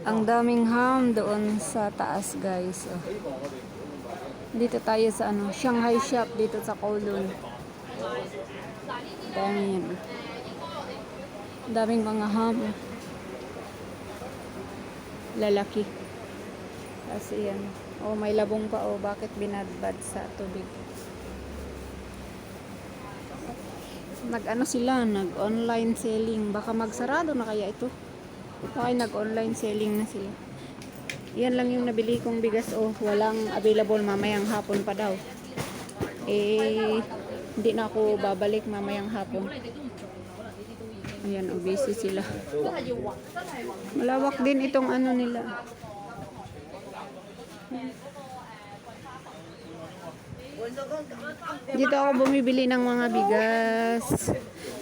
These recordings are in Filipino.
Ang daming ham doon sa taas, guys. Oh. Dito tayo sa ano, Shanghai shop dito sa Kowloon. Dami daming mga ham. Lalaki. Kasi yan. Oh, may labong pa. Oh, bakit binadbad sa tubig? Nag-ano sila, nag-online selling. Baka magsarado na kaya ito. Baka nag-online selling na sila. Yan lang yung nabili kong bigas. Oh, walang available mamayang hapon pa daw. Eh, hindi na ako babalik mamayang hapon. Ayan, oh, sila. Malawak din itong ano nila. Dito ako bumibili ng mga bigas,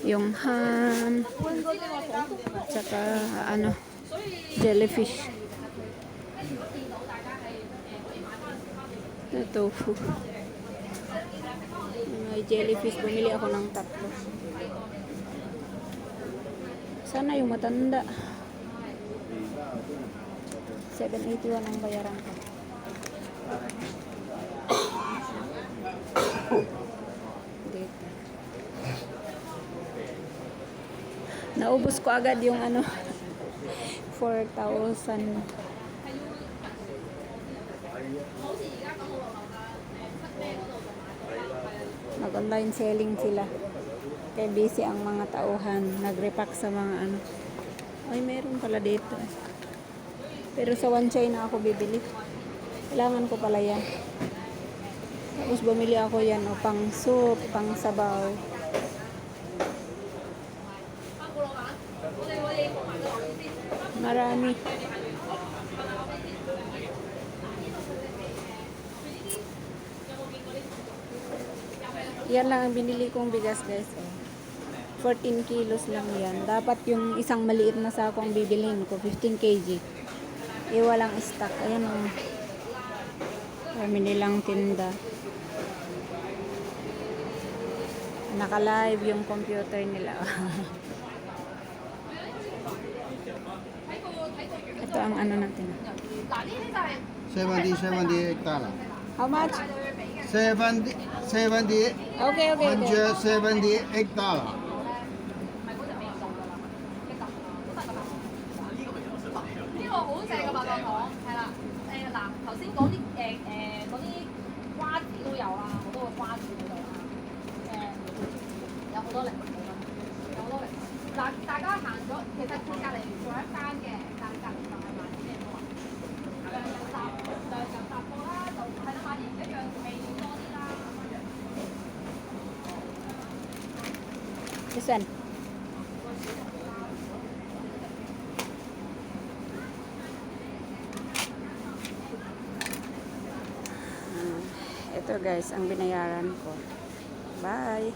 yung ham, tsaka ano, jellyfish. Ito, tofu. May jellyfish, bumili ako ng tatlo. Sana yung matanda. 781 ang bayaran ko. Dito. Naubos ko agad yung ano 4,000 Nag-online selling sila. Kaya busy ang mga tauhan. Nag-repack sa mga ano. Ay, meron pala dito. Pero sa one China ako bibili. Kailangan ko pala yan. Tapos bumili ako yan o pang soup, pang sabaw. Marami. Yan lang ang binili kong bigas guys. Oh. 14 kilos lang yan. Dapat yung isang maliit na sako ang bibilhin ko, 15 kg. Eh, walang stock. Ayan o. Oh. Kami nilang tinda. Naka-live yung computer nila. Ito ang ano natin. 70 70 hectare How much? 70 70 Okay, okay, okay. 170 hectare Ah, Ito guys, ang binayaran ko. Bye!